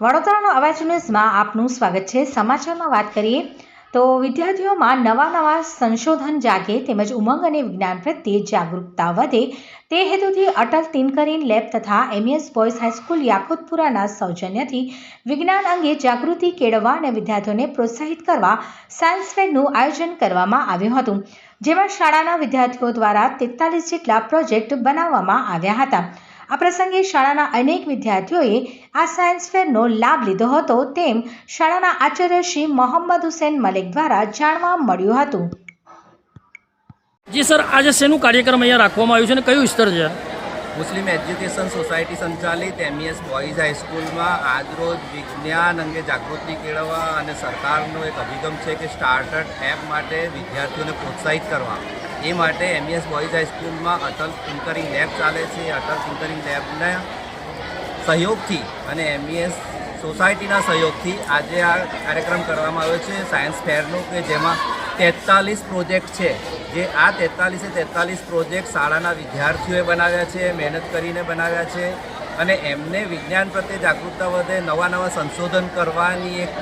વડોદરાનો અવાજ ન્યૂઝમાં આપનું સ્વાગત છે. સમાચારમાં વાત કરીએ તો વિદ્યાર્થીઓમાં નવા નવા સંશોધન જાગે તેમજ ઉમંગ અને વિજ્ઞાન પ્રત્યે જાગૃતતા વધે તે હેતુથી અટલ તિનકરીન લેબ તથા એમએસ બોયઝ હાઈસ્કૂલ યાકુતપુરાના સૌજન્યથી વિજ્ઞાન અંગે જાગૃતિ કેળવવા અને વિદ્યાર્થીઓને પ્રોત્સાહિત કરવા સાયન્સ ફેરનું આયોજન કરવામાં આવ્યું હતું. જેમાં શાળાના વિદ્યાર્થીઓ દ્વારા તેતાલીસ જેટલા પ્રોજેક્ટ બનાવવામાં આવ્યા હતા. આ પ્રસંગે શાળાના અનેક વિદ્યાર્થીઓએ આ સાયન્સ ફેરનો લાભ લીધો હતો તેમ શાળાના આચાર્ય શ્રી મોહમ્મદ હુસેન મલિક દ્વારા જાણવા મળ્યું હતું. જી સર આજે શેનું કાર્યક્રમ અહીંયા રાખવામાં આવ્યું છે અને કયું સ્તર છે? મુસ્લિમ એજ્યુકેશન સોસાયટી સંચાલિત એમઈએસ બોયઝ હાઈસ્કૂલમાં આજરોજ વિજ્ઞાન અંગે જાગૃતિ કેળવવા અને સરકારનો એક અભિગમ છે કે સ્ટાર્ટઅપ એપ માટે વિદ્યાર્થીઓને પ્રોત્સાહિત કરવા. એ માટે એમએસ બોયઝ હાઈસ્કૂલમાં અટલ ટિંકરિંગ લેબ ચાલે છે. અટલ ટિંકરિંગ લેબના સહયોગથી અને એમઈએસ સોસાયટીના સહયોગથી આજે આ કાર્યક્રમ કરવામાં આવ્યો છે સાયન્સ ફેરનો, કે જેમાં તેતાલીસ પ્રોજેક્ટ છે. જે આ તેતાલીસે તેતાલીસ પ્રોજેક્ટ શાળાના વિદ્યાર્થીઓએ બનાવ્યા છે, મહેનત કરીને બનાવ્યા છે અને એમને વિજ્ઞાન પ્રત્યે જાગૃતતા વધે, નવા નવા સંશોધન કરવાની એક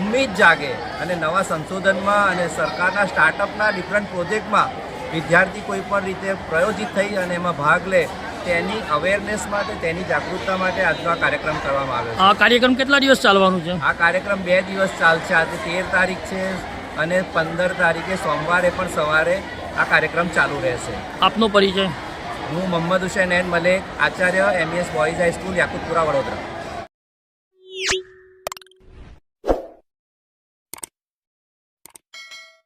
ઉમ્મીદ જાગે અને નવા સંશોધનમાં અને સરકારના સ્ટાર્ટઅપના ડિફરન્ટ પ્રોજેક્ટમાં વિદ્યાર્થી કોઈ પણ રીતે પ્રયોજિત થઈ અને એમાં ભાગ લે તેની અવેરનેસ માટે તેની જાગૃતતા માટે આજનો આ કાર્યક્રમ કરવામાં આવ્યો છે. આ કાર્યક્રમ કેટલા દિવસ ચાલવાનું છે? આ કાર્યક્રમ બે દિવસ ચાલશે. આજે તેર તારીખ છે અને પંદર તારીખે સોમવારે પણ સવારે આ કાર્યક્રમ ચાલુ રહેશે. આપનો પરિચય? હું Mohammad Hussain N Malek Acharya MES boys high school Yakutpura Vadodara.